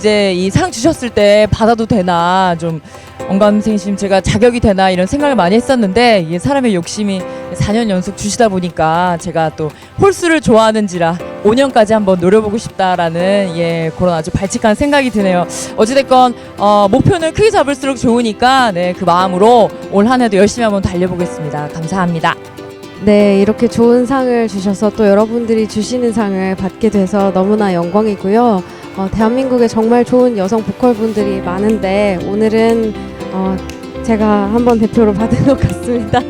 이제 이 상 주셨을 때 받아도 되나 좀 언감생심 제가 자격이 되나 이런 생각을 많이 했었는데 이게 사람의 욕심이 4년 연속 주시다 보니까 제가 또 홀수를 좋아하는지라 5년까지 한번 노려보고 싶다라는 예 그런 아주 발칙한 생각이 드네요. 어찌됐건 어, 목표는 크게 잡을수록 좋으니까 네 그 마음으로 올 한해도 열심히 한번 달려보겠습니다. 감사합니다. 네, 이렇게 좋은 상을 주셔서 또 여러분들이 주시는 상을 받게 돼서 너무나 영광이고요. 어, 대한민국에 정말 좋은 여성 보컬분들이 많은데 오늘은 어, 제가 한번 대표로 받은 것 같습니다.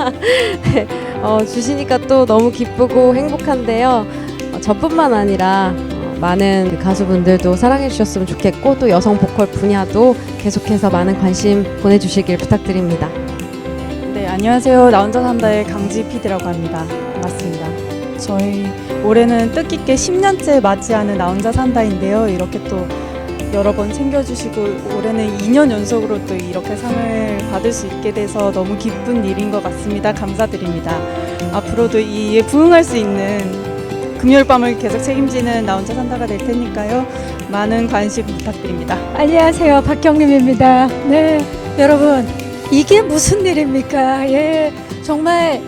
네, 어, 주시니까 또 너무 기쁘고 행복한데요. 어, 저뿐만 아니라 어, 많은 가수분들도 사랑해 주셨으면 좋겠고 또 여성 보컬 분야도 계속해서 많은 관심 보내주시길 부탁드립니다. 네, 안녕하세요. 나 혼자 산다의 강지 PD라고 합니다. 반갑습니다. 저희 올해는 뜻깊게 10년째 맞이하는 나 혼자 산다인데요. 이렇게 또 여러 번 챙겨주시고 올해는 2년 연속으로 또 이렇게 상을 받을 수 있게 돼서 너무 기쁜 일인 것 같습니다. 감사드립니다. 앞으로도 이에 부응할 수 있는 금요일 밤을 계속 책임지는 나 혼자 산다가 될 테니까요. 많은 관심 부탁드립니다. 안녕하세요. 박경림입니다. 네, 여러분. 이게 무슨 일입니까? 예. 정말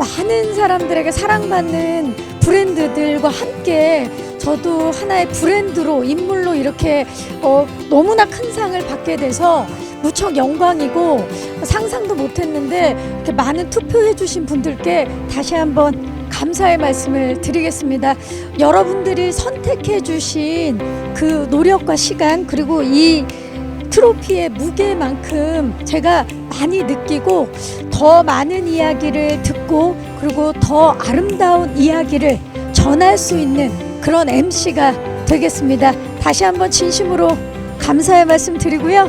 많은 사람들에게 사랑받는 브랜드들과 함께 저도 하나의 브랜드로 인물로 이렇게 어, 너무나 큰 상을 받게 돼서 무척 영광이고 상상도 못했는데 이렇게 많은 투표해주신 분들께 다시 한번 감사의 말씀을 드리겠습니다. 여러분들이 선택해주신 그 노력과 시간 그리고 이 트로피의 무게만큼 제가 많이 느끼고 더 많은 이야기를 듣고 그리고 더 아름다운 이야기를 전할 수 있는 그런 MC가 되겠습니다. 다시 한번 진심으로 감사의 말씀 드리고요.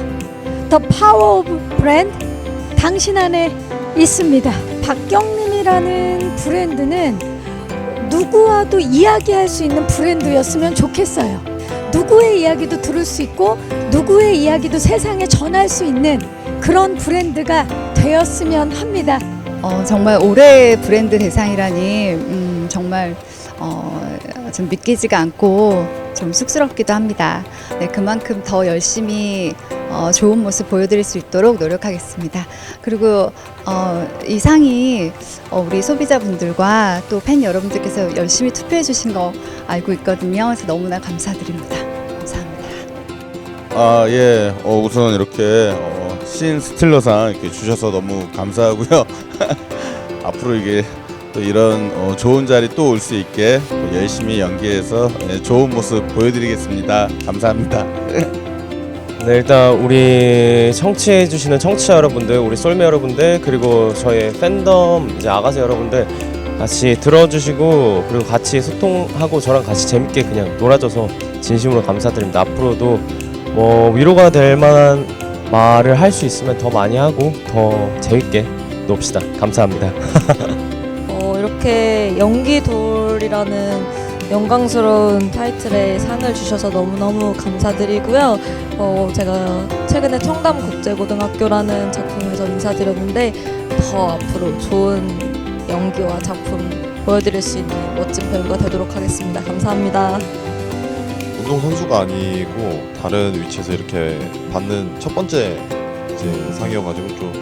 더 파워 오브 브랜드 당신 안에 있습니다. 박경림이라는 브랜드는 누구와도 이야기할 수 있는 브랜드였으면 좋겠어요. 누구의 이야기도 들을 수 있고 누구의 이야기도 세상에 전할 수 있는 그런 브랜드가 되었으면 합니다. 어, 정말 올해의 브랜드 대상이라니 음, 정말 어, 좀 믿기지가 않고 좀 쑥스럽기도 합니다. 네, 그만큼 더 열심히 어, 좋은 모습 보여드릴 수 있도록 노력하겠습니다. 그리고 어, 이 상이 어, 우리 소비자분들과 또 팬 여러분들께서 열심히 투표해 주신 거 알고 있거든요. 그래서 너무나 감사드립니다. 감사합니다. 아, 예. 어, 우선 이렇게 어, 신 스틸러상 이렇게 주셔서 너무 감사하고요. 앞으로 이게 또 이런 어, 좋은 자리 또 올 수 있게 또 열심히 연기해서 예, 좋은 모습 보여드리겠습니다. 감사합니다. 네, 일단 우리 청취해 주시는 청취자 여러분들, 우리 쏠매 여러분들, 그리고 저희 팬덤 이제 아가새 여러분들 같이 들어주시고 그리고 같이 소통하고 저랑 같이 재밌게 그냥 놀아줘서 진심으로 감사드립니다. 앞으로도 뭐 위로가 될 만한 말을 할 수 있으면 더 많이 하고 더 재밌게 놉시다. 감사합니다. 어, 이렇게 연기돌이라는 영광스러운 타이틀의 상을 주셔서 너무너무 감사드리고요. 어, 제가 최근에 청담국제고등학교라는 작품에서 인사드렸는데 더 앞으로 좋은 연기와 작품 보여드릴 수 있는 멋진 배우가 되도록 하겠습니다. 감사합니다. 운동 선수가 아니고 다른 위치에서 이렇게 받는 첫 번째 이제 상이어가지고 좀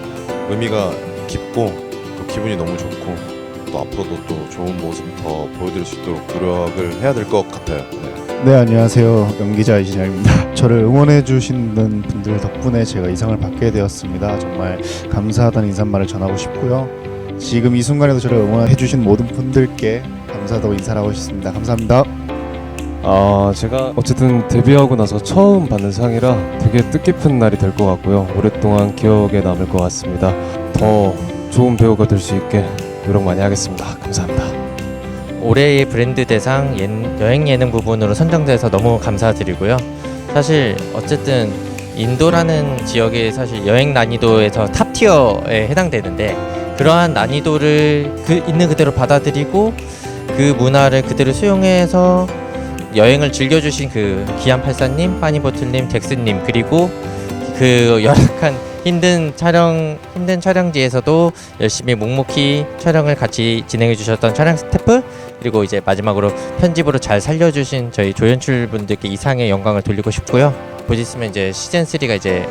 의미가 깊고 또 기분이 너무 좋고 또 앞으로도 또 좋은 모습 더 보여드릴 수 있도록 노력을 해야 될 것 같아요. 네. 네 안녕하세요. 연기자 이진영입니다. 저를 응원해 주시는 분들 덕분에 제가 이 상을 받게 되었습니다. 정말 감사하다는 인사말을 전하고 싶고요. 지금 이 순간에도 저를 응원해 주신 모든 분들께 감사하다고 인사를 하고 싶습니다. 감사합니다. 아 제가 어쨌든 데뷔하고 나서 처음 받는 상이라 되게 뜻깊은 날이 될 것 같고요. 오랫동안 기억에 남을 것 같습니다. 더 좋은 배우가 될 수 있게 노력 많이 하겠습니다 감사합니다 올해의 브랜드 대상 예- 여행 예능 부분으로 선정돼서 너무 감사드리고요. 사실 어쨌든 인도라는 지역이 사실 여행 난이도에서 탑 티어에 해당되는데 그러한 난이도를 그 있는 그대로 받아들이고 그 문화를 그대로 수용해서 여행을 즐겨주신 그 기안84님, 빠니보틀님, 덱스님 그리고 그 열악한 힘든 촬영 힘든 촬영지에서도 열심히 묵묵히 촬영을 같이 진행해 주셨던 촬영 스태프 그리고 이제 마지막으로 편집으로 잘 살려주신 저희 조연출 분들께 이상의 영광을 돌리고 싶고요. 곧 있으면 이제 시즌 3가 이제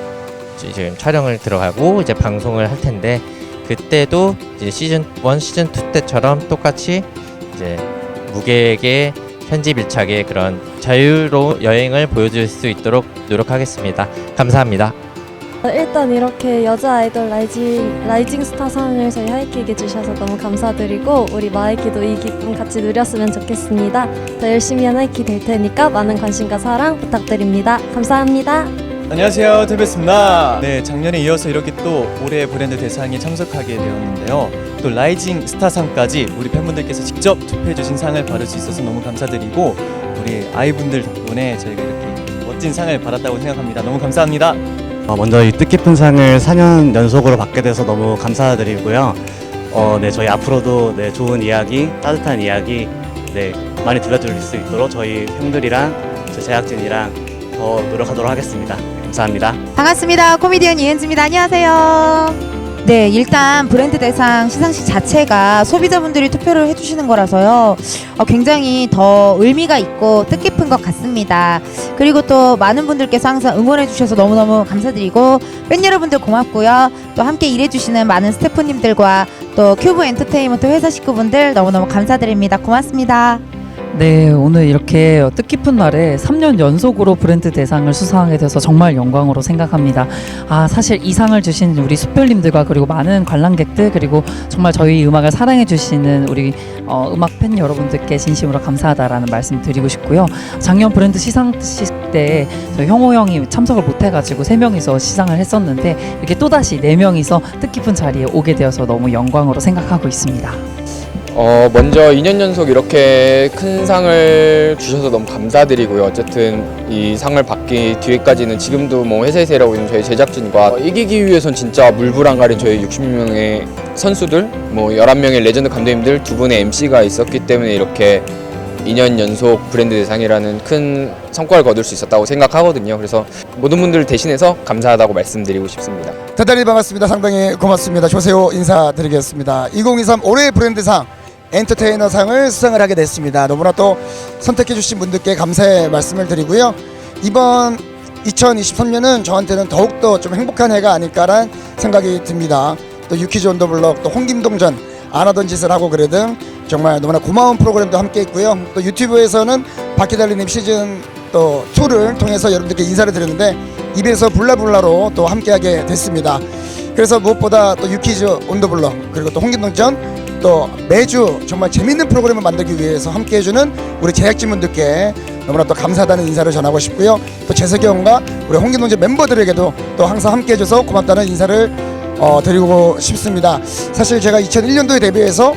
지금 촬영을 들어가고 이제 방송을 할 텐데 그때도 이제 시즌 1, 시즌 2 때처럼 똑같이 이제 무계획의 현지 밀착의 그런 자유로운 여행을 보여줄 수 있도록 노력하겠습니다. 감사합니다. 어, 일단 이렇게 여자 아이돌 라이징, 라이징 스타 상을 저희 하이킥에 주셔서 너무 감사드리고 우리 마이키도 이 기쁨 같이 누렸으면 좋겠습니다. 더 열심히 한 하이킥 될 테니까 많은 관심과 사랑 부탁드립니다. 감사합니다. 안녕하세요 테베스입니다 네 작년에 이어서 이렇게 또 올해 브랜드 대상에 참석하게 되었는데요 또 라이징 스타상까지 우리 팬분들께서 직접 투표해 주신 상을 받을 수 있어서 너무 감사드리고 우리 아이분들 덕분에 저희가 이렇게 멋진 상을 받았다고 생각합니다 너무 감사합니다 어, 먼저 이 뜻깊은 상을 4년 연속으로 받게 돼서 너무 감사드리고요. 어, 네, 저희 앞으로도 네, 좋은 이야기, 따뜻한 이야기 네, 많이 들려드릴 수 있도록 저희 형들이랑 저 제작진이랑 더 노력하도록 하겠습니다. 네, 감사합니다. 반갑습니다. 코미디언 이은지입니다. 안녕하세요. 네, 일단 브랜드 대상 시상식 자체가 소비자분들이 투표를 해주시는 거라서요. 어, 굉장히 더 의미가 있고 뜻깊은 것 같습니다. 그리고 또 많은 분들께서 항상 응원해주셔서 너무너무 감사드리고 팬 여러분들 고맙고요. 또 함께 일해주시는 많은 스태프님들과 또 큐브 엔터테인먼트 회사 식구분들 너무너무 감사드립니다. 고맙습니다. 네, 오늘 이렇게 뜻깊은 날에 3년 연속으로 브랜드 대상을 수상하게 돼서 정말 영광으로 생각합니다. 아, 사실 이 상을 주신 우리 숯별님들과 그리고 많은 관람객들 그리고 정말 저희 음악을 사랑해 주시는 우리 어, 음악 팬 여러분들께 진심으로 감사하다라는 말씀 드리고 싶고요. 작년 브랜드 시상식 때 형호 형이 참석을 못 해가지고 세 명이서 시상을 했었는데 이렇게 또 다시 네 명이서 뜻깊은 자리에 오게 되어서 너무 영광으로 생각하고 있습니다. 어, 먼저 2년 연속 이렇게 큰 상을 주셔서 너무 감사드리고요. 어쨌든 이 상을 받기 뒤에까지는 지금도 뭐 회사에서 일하고 있는 저희 제작진과 어, 이기기 위해선 진짜 물불안 가린 저희 60명의 선수들, 뭐 11명의 레전드 감독님들 두 분의 MC가 있었기 때문에 이렇게 2년 연속 브랜드 대상이라는 큰 성과를 거둘 수 있었다고 생각하거든요. 그래서 모든 분들 대신해서 감사하다고 말씀드리고 싶습니다. 대단히 반갑습니다. 상당히 고맙습니다. 조세호 인사드리겠습니다. 2023 올해 브랜드상 엔터테이너 상을 수상을 하게 됐습니다. 너무나 또 선택해 주신 분들께 감사의 말씀을 드리고요. 이번 2023년은 저한테는 더욱더 좀 행복한 해가 아닐까라는 생각이 듭니다. 또 유키즈 온더 블럭, 또 홍김동 전 안 하던 짓을 하고 그래 등 정말 너무나 고마운 프로그램도 함께 있고요. 또 유튜브에서는 바퀴달리님 시즌 또 2를 통해서 여러분들께 인사를 드렸는데 입에서 불라불라로 또 함께하게 됐습니다. 그래서 무엇보다 또 유키즈 온더블럭 그리고 또 홍김동전 또 매주 정말 재밌는 프로그램을 만들기 위해서 함께 해주는 우리 제작진분들께 너무나 또 감사하다는 인사를 전하고 싶고요. 또 재석이 형과 우리 홍김동전 멤버들에게도 또 항상 함께 해줘서 고맙다는 인사를 어, 드리고 싶습니다. 사실 제가 2001년도에 데뷔해서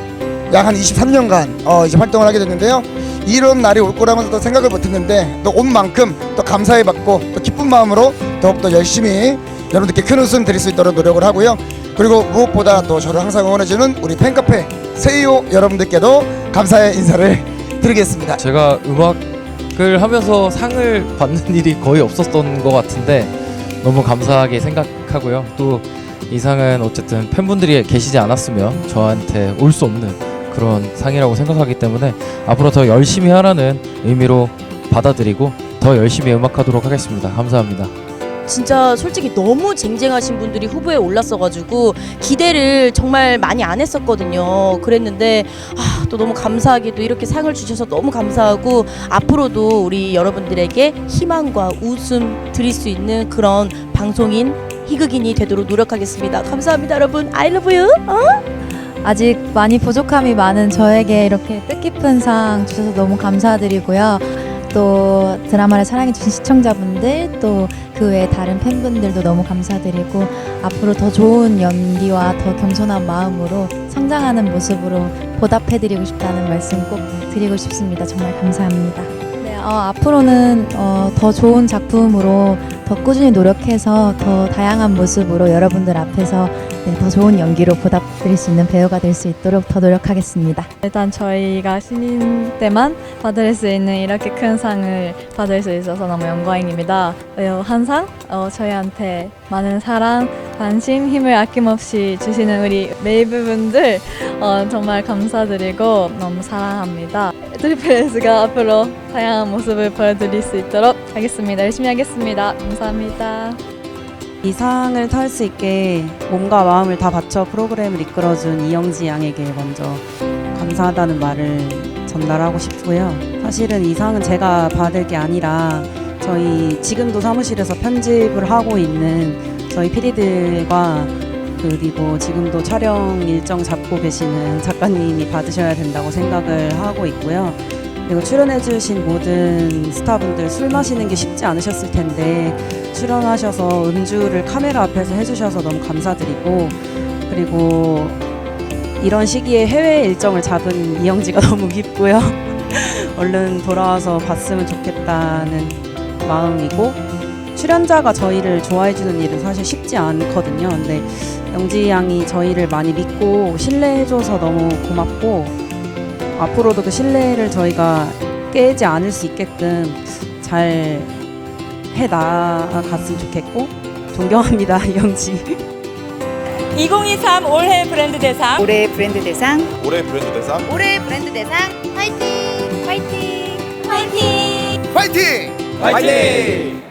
약 한 23년간 어, 이제 활동을 하게 됐는데요. 이런 날이 올 거라고는 또 생각을 못했는데 또 온 만큼 또 감사해 받고 또 기쁜 마음으로 더욱더 열심히 여러분들께 큰 웃음 드릴 수 있도록 노력을 하고요. 그리고 무엇보다 또 저를 항상 응원해주는 우리 팬카페 세이오 여러분들께도 감사의 인사를 드리겠습니다. 제가 음악을 하면서 상을 받는 일이 거의 없었던 것 같은데 너무 감사하게 생각하고요. 또 이 상은 어쨌든 팬분들이 계시지 않았으면 저한테 올 수 없는 그런 상이라고 생각하기 때문에 앞으로 더 열심히 하라는 의미로 받아들이고 더 열심히 음악하도록 하겠습니다. 감사합니다. 진짜 솔직히 너무 쟁쟁하신 분들이 후보에 올랐어가지고 기대를 정말 많이 안 했었거든요. 그랬는데 아, 또 너무 감사하게도 이렇게 상을 주셔서 너무 감사하고 앞으로도 우리 여러분들에게 희망과 웃음 드릴 수 있는 그런 방송인 희극인이 되도록 노력하겠습니다. 감사합니다, 여러분. I love you. 어? 아직 많이 부족함이 많은 저에게 이렇게 뜻깊은 상 주셔서 너무 감사드리고요. 또 드라마를 사랑해주신 시청자분들 또 그 외 다른 팬분들도 너무 감사드리고 앞으로 더 좋은 연기와 더 겸손한 마음으로 성장하는 모습으로 보답해드리고 싶다는 말씀 꼭 드리고 싶습니다. 정말 감사합니다. 네, 어, 앞으로는 어, 더 좋은 작품으로 더 꾸준히 노력해서 더 다양한 모습으로 여러분들 앞에서 네, 더 좋은 연기로 보답드릴 수 있는 배우가 될 수 있도록 더 노력하겠습니다. 일단 저희가 신인 때만 받을 수 있는 이렇게 큰 상을 받을 수 있어서 너무 영광입니다. 어, 항상 어, 저희한테 많은 사랑, 관심, 힘을 아낌없이 주시는 우리 메이브 분들 어, 정말 감사드리고 너무 사랑합니다. 트리플스가 앞으로 다양한 모습을 보여드릴 수 있도록 하겠습니다. 열심히 하겠습니다. 감사합니다. 이 상을 탈 수 있게 몸과 마음을 다 바쳐 프로그램을 이끌어준 이영지 양에게 먼저 감사하다는 말을 전달하고 싶고요. 사실은 이 상은 제가 받을 게 아니라 저희 지금도 사무실에서 편집을 하고 있는 저희 PD들과 그리고 지금도 촬영 일정 잡고 계시는 작가님이 받으셔야 된다고 생각을 하고 있고요. 그리고 출연해주신 모든 스타분들 술 마시는 게 쉽지 않으셨을 텐데 출연하셔서 음주를 카메라 앞에서 해주셔서 너무 감사드리고 그리고 이런 시기에 해외 일정을 잡은 이영지가 너무 깊고요. 얼른 돌아와서 봤으면 좋겠다는 마음이고 출연자가 저희를 좋아해주는 일은 사실 쉽지 않거든요. 근데 영지 양이 저희를 많이 믿고 신뢰해줘서 너무 고맙고 앞으로도 그 신뢰를 저희가 깨지 않을 수 있게끔 잘 해나갔으면 좋겠고 존경합니다 이영지 2023 올해 브랜드 대상 올해 브랜드 대상 올해 브랜드 대상 올해 브랜드 대상 화이팅! 화이팅! 화이팅! 파이팅! 화이팅!